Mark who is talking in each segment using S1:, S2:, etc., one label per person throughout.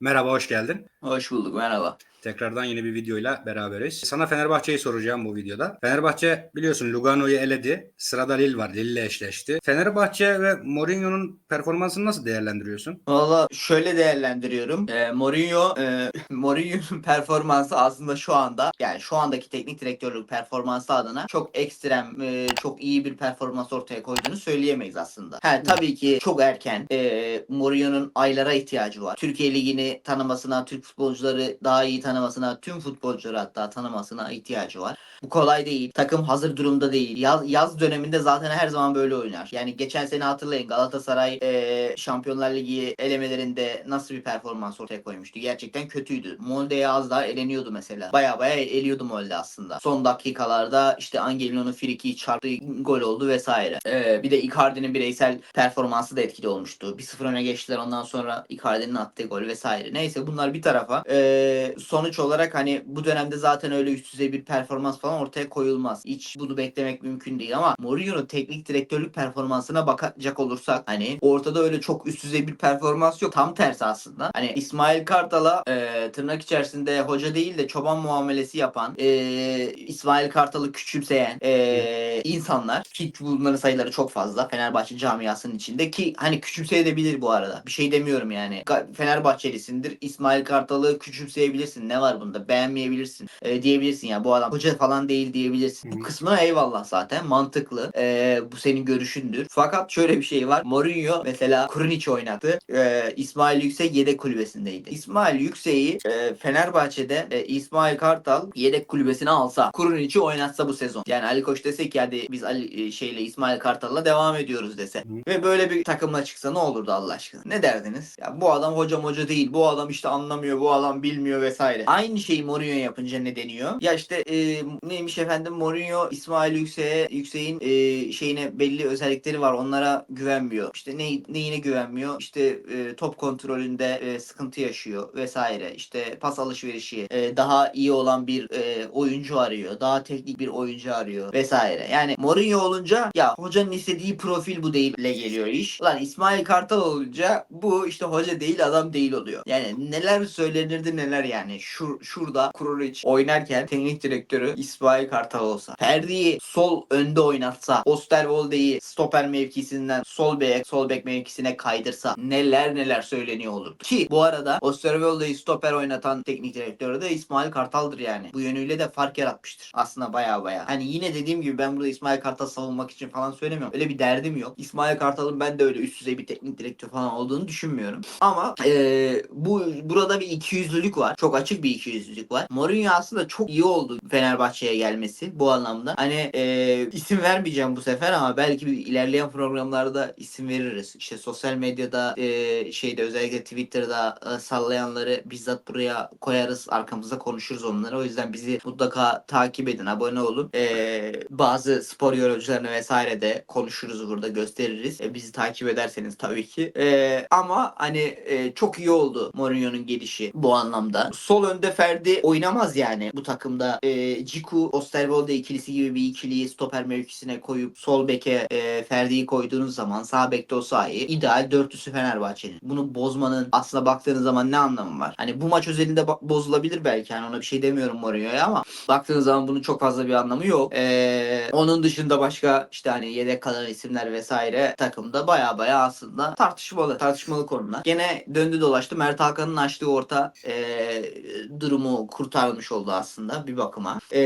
S1: Merhaba, hoş geldin.
S2: Hoş bulduk, merhaba.
S1: Tekrardan yeni bir videoyla beraberiz. Sana Fenerbahçe'yi soracağım bu videoda. Fenerbahçe biliyorsun Lugano'yu eledi. Sırada Lille var. Lille eşleşti. Fenerbahçe ve Mourinho'nun performansını nasıl değerlendiriyorsun?
S2: Valla şöyle değerlendiriyorum. Ee, Mourinho, e, Mourinho'nun performansı aslında şu anda, yani şu andaki teknik direktörlük performansı adına çok ekstrem, e, çok iyi bir performans ortaya koyduğunu söyleyemeyiz aslında. Ha, tabii ki çok erken. E, Mourinho'nun aylara ihtiyacı var. Türkiye Ligi'ni tanımasına, Türk futbolcuları daha iyi tanımasına, tüm futbolcuları hatta tanımasına ihtiyacı var. Bu kolay değil. Takım hazır durumda değil. Yaz, yaz döneminde zaten her zaman böyle oynar. Yani geçen sene hatırlayın Galatasaray e, Şampiyonlar Ligi elemelerinde nasıl bir performans ortaya koymuştu. Gerçekten kötüydü. Molde'ye az daha eleniyordu mesela. Baya baya eliyordu Molde aslında. Son dakikalarda işte Angelino'nun friki çarptı gol oldu vesaire. E, bir de Icardi'nin bireysel performansı da etkili olmuştu. 1-0 öne geçtiler ondan sonra Icardi'nin attığı gol vesaire. Neyse bunlar bir tarafa. E, sonuç olarak hani bu dönemde zaten öyle üst düzey bir performans falan ortaya koyulmaz. Hiç bunu beklemek mümkün değil ama Mourinho'nun teknik direktörlük performansına bakacak olursak hani ortada öyle çok üst düzey bir performans yok. Tam tersi aslında. Hani İsmail Kartal'a e, tırnak içerisinde hoca değil de çoban muamelesi yapan e, İsmail Kartal'ı küçümseyen e, insanlar ki bunların sayıları çok fazla Fenerbahçe camiasının içinde ki hani küçümseyebilir bu arada. Bir şey demiyorum yani. Fenerbahçelisindir. İsmail Kartal'ı küçümseyebilirsin. Ne var bunda? Beğenmeyebilirsin. E, diyebilirsin ya bu adam hoca falan değil diyebilirsin. Bu kısmına eyvallah zaten. Mantıklı. E, bu senin görüşündür. Fakat şöyle bir şey var. Mourinho mesela Krunic oynattı. E, İsmail Yüksek yedek kulübesindeydi. İsmail Yüksek'i e, Fenerbahçe'de e, İsmail Kartal yedek kulübesine alsa Krunic'i oynatsa bu sezon. Yani Ali Koç dese ki hadi biz Ali e, şeyle İsmail Kartal'la devam ediyoruz dese. Ve böyle bir takımla çıksa ne olurdu Allah aşkına? Ne derdiniz? Ya bu adam hocam hoca değil. Bu adam işte anlamıyor. Bu adam bilmiyor vesaire. Aynı şeyi Mourinho yapınca ne deniyor? Ya işte e, neymiş efendim Mourinho İsmail Yüksek'e Yüksek'in e, şeyine belli özellikleri var. Onlara güvenmiyor. İşte ne, neyine güvenmiyor? İşte e, top kontrolünde e, sıkıntı yaşıyor vesaire. İşte pas alışverişi e, daha iyi olan bir e, oyuncu arıyor. Daha teknik bir oyuncu arıyor vesaire. Yani Mourinho olunca ya hocanın istediği profil bu değille geliyor iş. Ulan İsmail Kartal olunca bu işte hoca değil adam değil oluyor. Yani neler söylenirdi neler yani. Şur, şurada Kururic oynarken teknik direktörü İsmail Kartal olsa. Ferdi'yi sol önde oynatsa. Osterwolde'yi stoper mevkisinden sol bek, sol bek mevkisine kaydırsa neler neler söyleniyor olurdu. Ki bu arada Osterwolde'yi stoper oynatan teknik direktörü de İsmail Kartal'dır yani. Bu yönüyle de fark yaratmıştır. Aslında baya baya. Hani yine dediğim gibi ben burada İsmail Kartal savunmak için falan söylemiyorum. Öyle bir derdim yok. İsmail Kartal'ın ben de öyle üst düzey bir teknik direktör falan olduğunu düşünmüyorum. Ama eee, bu burada bir ikiyüzlülük var. Çok açık bir ikiyüzlülük var. Mourinho aslında çok iyi oldu Fenerbahçe'ye gelmesi bu anlamda. Hani eee, isim vermeyeceğim bu sefer ama belki bir ilerleyen programlarda isim veririz. İşte sosyal medyada eee, şeyde özellikle Twitter'da eee, sallayanları bizzat buraya koyarız. Arkamızda konuşuruz onları. O yüzden bizi mutlaka takip edin. Abone olun. Eee, bazı spor yorumcularını vesaire de konuşuruz burada gösteririz. E, bizi takip ederseniz tabii ki. Eee, ama hani e, çok iyi oldu Mourinho'nun gelişi bu anlamda. Sol önde Ferdi oynamaz yani bu takımda. E, Ciku Osterwolde ikilisi gibi bir ikiliyi stoper mevkisine koyup sol beke e, Ferdi'yi koyduğunuz zaman sağ bekte o sahi ideal dörtlüsü Fenerbahçe'nin. Bunu bozmanın aslında baktığınız zaman ne anlamı var? Hani bu maç özelinde bozulabilir belki. Yani ona bir şey demiyorum Mourinho'ya ama baktığınız zaman bunun çok fazla bir anlamı yok. E, onun dışında başka işte hani yedek kalan isimler vesaire takımda baya baya aslında tartışmalı. Tartışmalı konular. Gene döndü dolaştı. Mert Hakan'ın açtığı orta e, durumu kurtarmış oldu aslında bir bakıma. E,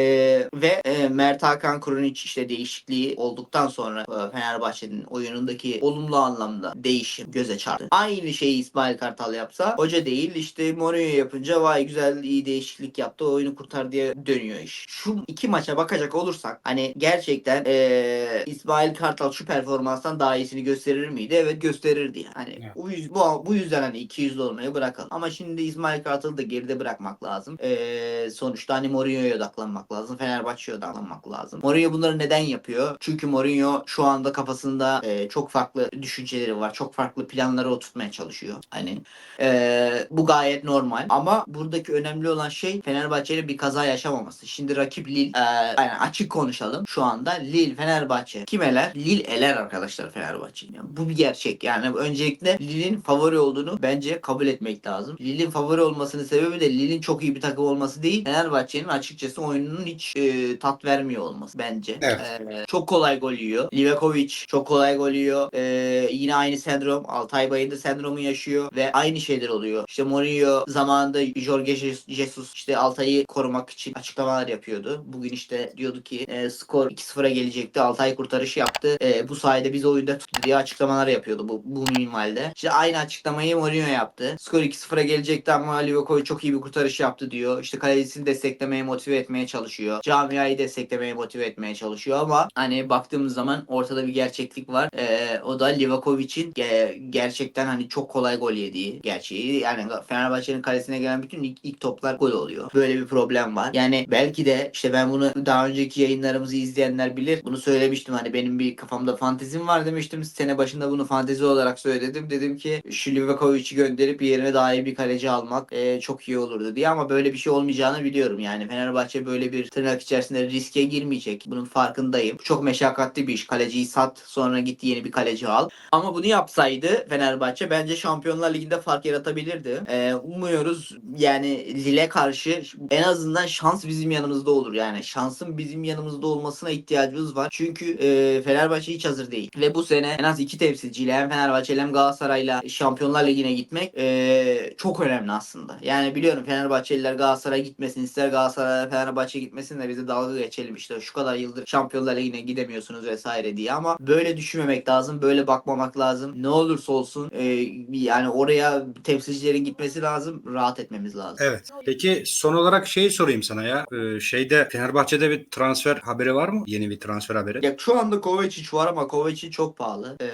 S2: ve e, Mert Hakan Krunic işte değişikliği olduktan sonra e, Fenerbahçe'nin oyunundaki olumlu anlamda değişim göze çarptı. Aynı şeyi İsmail Kartal yapsa hoca değil işte Mourinho yapınca vay güzel iyi değişiklik yaptı oyunu kurtar diye dönüyor iş. Şu iki maça bakacak olursak hani gerçekten e, İsmail Kartal şu performanstan daha iyisini gösterir miydi? Evet gösterirdi. yani. Hani
S1: Evet.
S2: bu, yüz- bu, bu yüzden hani 200 olmayı bırakalım. Ama şimdi İsmail Kartal'ı da geride bırak bırakmak lazım. Ee, sonuçta hani Mourinho'ya odaklanmak lazım. Fenerbahçe'ye odaklanmak lazım. Mourinho bunları neden yapıyor? Çünkü Mourinho şu anda kafasında e, çok farklı düşünceleri var. Çok farklı planları oturtmaya çalışıyor. Hani ee, bu gayet normal. Ama buradaki önemli olan şey Fenerbahçe'nin bir kaza yaşamaması. Şimdi rakip Lille. Ee, aynen açık konuşalım. Şu anda Lille, Fenerbahçe. Kim eler? Lille eler arkadaşlar Fenerbahçe'yi. Yani bu bir gerçek. Yani öncelikle Lille'in favori olduğunu bence kabul etmek lazım. Lille'in favori olmasının sebebi de Lille'in çok iyi bir takım olması değil. Fenerbahçe'nin açıkçası oyununun hiç e, tat vermiyor olması bence.
S1: Evet.
S2: Ee, çok kolay gol yiyor. Livakovic çok kolay gol yiyor. Ee, yine aynı sendrom. Altay Bayındır sendromu yaşıyor ve aynı şeyler oluyor. İşte Mourinho zamanında Jorge Jesus işte Altay'ı korumak için açıklamalar yapıyordu. Bugün işte diyordu ki e, skor 2-0'a gelecekti. Altay kurtarış yaptı. E, bu sayede biz oyunda tuttu diye açıklamalar yapıyordu bu, bu minvalde. İşte aynı açıklamayı Mourinho yaptı. Skor 2-0'a gelecekti ama Livakovic çok iyi bir kurtarış yaptı diyor. İşte kalecisini desteklemeye motive etmeye çalışıyor. Camiayı desteklemeye motive etmeye çalışıyor ama hani baktığımız zaman ortada bir gerçeklik var. E, o da Livakovic'in ge- gerçekten hani çok kolay gol yediği gerçeği. Yani Fenerbahçe'nin kalesine gelen bütün ilk, ilk toplar gol oluyor. Böyle bir problem var. Yani belki de işte ben bunu daha önceki yayınlarımızı izleyenler bilir. Bunu söylemiştim hani benim bir kafamda fantezim var demiştim. Sene başında bunu fantezi olarak söyledim. Dedim ki şu Livakovic'i gönderip yerine daha iyi bir kaleci almak e, çok iyi olurdu diye ama böyle bir şey olmayacağını biliyorum. Yani Fenerbahçe böyle bir tırnak içerisinde riske girmeyecek. Bunun farkındayım. Çok meşakkatli bir iş. Kaleciyi sat sonra git yeni bir kaleci al. Ama bunu yapsaydı Fenerbahçe bence Şampiyonlar Ligi'nde fark yaratabilirdi. Ee, umuyoruz yani Lille karşı en azından şans bizim yanımızda olur. Yani şansın bizim yanımızda olmasına ihtiyacımız var. Çünkü e, Fenerbahçe hiç hazır değil. Ve bu sene en az iki temsilciyle hem Fenerbahçe hem Galatasaray'la Şampiyonlar Ligi'ne gitmek e, çok önemli aslında. Yani biliyorum Fenerbahçeliler Galatasaray gitmesin ister Galatasaray Fenerbahçe gitmesin de bize dalga geçelim işte şu kadar yıldır Şampiyonlar Ligi'ne gidemiyorsunuz vesaire diye ama böyle düşünmemek lazım. Böyle bakmamak lazım. Ne olursa olsun e, yani oraya temsilcilerin gitmesi lazım. Rahat etmemiz lazım.
S1: Evet. Peki son olarak şeyi sorayım sana ya. Ee, şeyde Fenerbahçe'de bir transfer haberi var mı? Yeni bir transfer haberi.
S2: Ya şu anda Kovacic var ama Kovacic çok pahalı. Ee,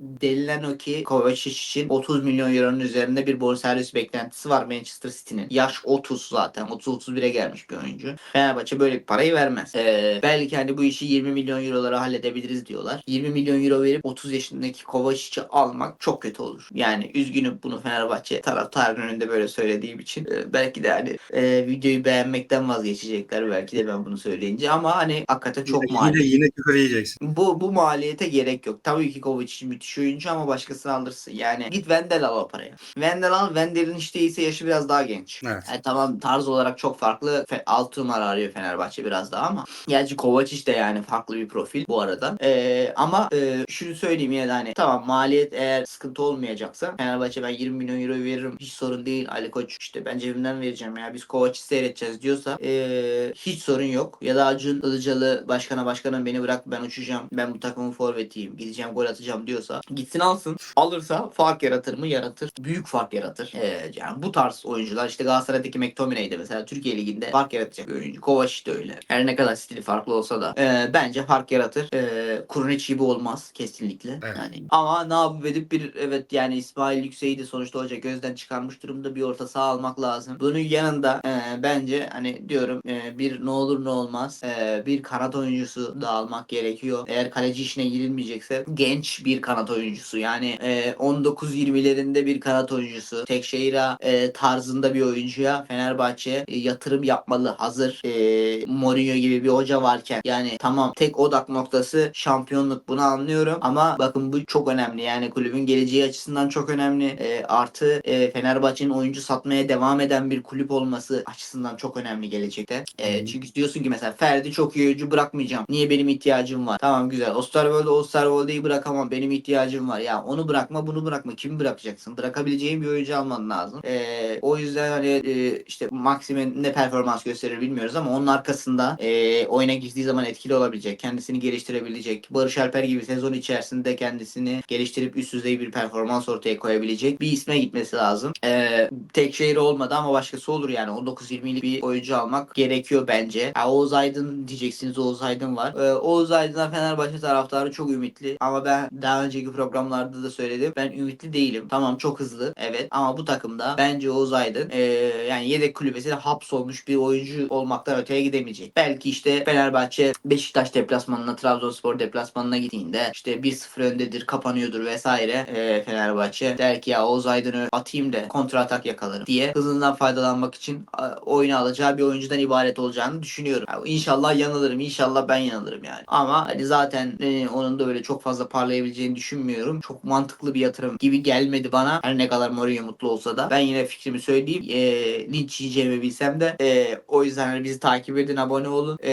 S2: denilen o ki Kovacic için 30 milyon euronun üzerinde bir bonservis beklentisi var Manchester City'nin. Yaş 30 zaten. 30-31'e gelmiş bir oyuncu. Fenerbahçe böyle bir parayı vermez. Ee, belki hani bu işi 20 milyon eurolara halledebiliriz diyorlar. 20 milyon euro verip 30 yaşındaki Kovacic'i almak çok kötü olur. Yani üzgünüm bunu Fenerbahçe taraftarının önünde böyle söylediğim için. Ee, belki de hani e, videoyu beğenmekten vazgeçecekler belki de ben bunu söyleyince ama hani hakikaten çok
S1: yine,
S2: maliyetli.
S1: yine, yine küfür yiyeceksin.
S2: Bu, bu maliyete gerek yok. Tabii ki Kovacic müthiş oyuncu ama başkasını alırsın. Yani git Wendel al o paraya. Wendel al. Wendel'in işte ise yaşı biraz daha genç.
S1: Evet.
S2: Yani tamam tarz olarak çok farklı. Fe, alt numara arıyor Fenerbahçe biraz daha ama. Gerçi Kovacic de yani farklı bir profil bu arada. Ee, ama e, şunu söyleyeyim de hani tamam maliyet eğer sıkıntı olmayacaksa Fenerbahçe ben 20 milyon euro veririm. Hiç sorun değil. Ali Koç işte ben cebimden vereceğim ya. Biz Kovacic'i seyredeceğiz diyorsa e, hiç sorun yok. Ya da Acun Ilıcalı başkana başkanım beni bırak ben uçacağım. Ben bu takımın forvetiyim. Gideceğim gol atacağım diyorsa gitsin alsın. Alırsa fark yaratır mı? Yaratır. Büyük fark yaratır. Ee, yani bu tarz oyuncular işte Galatasaray'daki McTominay'de mesela Türkiye Ligi'nde fark yaratacak bir oyuncu. Kovacic de öyle. Her ne kadar stili farklı olsa da e, bence fark yaratır. E, Kurunic gibi olmaz kesinlikle.
S1: Evet.
S2: Yani ama ne yapıp edip bir evet yani İsmail Yüksek'i de sonuçta hoca gözden çıkarmış durumda bir orta saha almak lazım. Bunun yanında e, bence hani diyorum e, bir ne olur ne olmaz e, bir kanat oyuncusu da almak gerekiyor. Eğer kaleci işine girilmeyecekse genç bir kanat oyuncusu yani e, 19-20'lerinde bir kanat oyuncusu. Tekşehir'e e, tarzında bir oyuncuya Fenerbahçe e, yatırım yapmalı. Hazır e, Mourinho gibi bir hoca varken yani tamam tek odak noktası şampiyonluk bunu anlıyorum ama bakın bu çok önemli yani kulübün geleceği açısından çok önemli. E, artı e, Fenerbahçe'nin oyuncu satmaya devam eden bir kulüp olması açısından çok önemli gelecekte. E, çünkü diyorsun ki mesela Ferdi çok iyi oyuncu bırakmayacağım. Niye benim ihtiyacım var? Tamam güzel. Osterwolde Osterwolde'yi bırakamam. Benim ihtiyacım var. Ya onu bırakma bunu bırakma. Kimi bırakacaksın? Bırakabileceğin bir oyuncu alman lazım. E, o yüzden hani e, işte Maxim'in ne performans gösterir bilmiyoruz ama onun arkasında e, oyuna girdiği zaman etkili olabilecek. Kendisini geliştirebilecek. Barış Alper gibi sezon içerisinde kendisini geliştirip üst düzey bir performans ortaya koyabilecek bir isme gitmesi lazım. E, tek şehir olmadı ama başkası olur yani. 19-20'lik bir oyuncu almak gerekiyor bence. Ya Oğuz Aydın diyeceksiniz. Oğuz Aydın var. E, Oğuz Aydın'dan Fenerbahçe taraftarı çok ümitli ama ben daha önce önceki programlarda da söyledim. Ben ümitli değilim. Tamam çok hızlı. Evet. Ama bu takımda bence Oğuz Aydın e, yani yedek kulübesine hapsolmuş bir oyuncu olmaktan öteye gidemeyecek. Belki işte Fenerbahçe Beşiktaş deplasmanına Trabzonspor deplasmanına gittiğinde işte 1-0 öndedir kapanıyordur vesaire e, Fenerbahçe der ki ya Oğuz Aydın'ı atayım da kontra atak yakalarım diye hızından faydalanmak için oyunu alacağı bir oyuncudan ibaret olacağını düşünüyorum. Yani inşallah yanılırım. inşallah ben yanılırım yani. Ama hani zaten e, onun da öyle çok fazla parlayabileceğini düşünmüyorum. Çok mantıklı bir yatırım gibi gelmedi bana. Her ne kadar Mourinho mutlu olsa da. Ben yine fikrimi söyleyeyim. E, linç yiyeceğimi bilsem de e, o yüzden hani bizi takip edin, abone olun. E,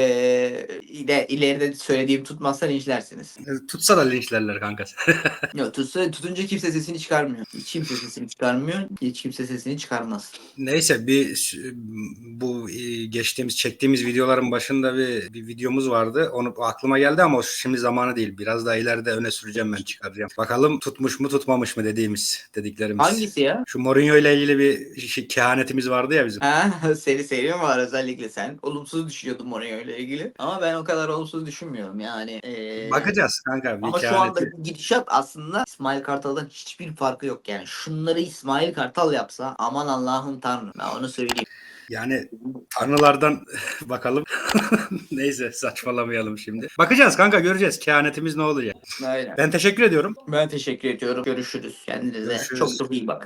S2: ile, ileride söylediğim tutmazsa linçlersiniz.
S1: E, Tutsa da linçlerler kanka.
S2: Yok tutsa, tutunca kimse sesini çıkarmıyor. Hiç kimse sesini çıkarmıyor. Hiç kimse sesini çıkarmaz.
S1: Neyse bir bu e, geçtiğimiz çektiğimiz videoların başında bir, bir videomuz vardı. Onu aklıma geldi ama şimdi zamanı değil. Biraz daha ileride öne süreceğim ben çıkaracağım. Bakalım tutmuş mu tutmamış mı dediğimiz dediklerimiz.
S2: Hangisi ya?
S1: Şu Mourinho ile ilgili bir şey, kehanetimiz vardı ya bizim.
S2: Ha, seni seviyorum var özellikle sen. Olumsuz düşünüyordun Mourinho ile ilgili. Ama ben o kadar olumsuz düşünmüyorum yani. Ee,
S1: Bakacağız kanka bir
S2: Ama şu
S1: kehaneti.
S2: anda gidişat aslında İsmail Kartal'dan hiçbir farkı yok yani. Şunları İsmail Kartal yapsa aman Allah'ım tanrım. Ben onu söyleyeyim.
S1: Yani tanrılardan bakalım. Neyse saçmalamayalım şimdi. Bakacağız kanka göreceğiz kehanetimiz ne olacak.
S2: Öyle.
S1: Ben teşekkür ediyorum.
S2: Ben teşekkür ediyorum. Görüşürüz. Kendinize
S1: Görüşürüz.
S2: çok çok iyi bakın.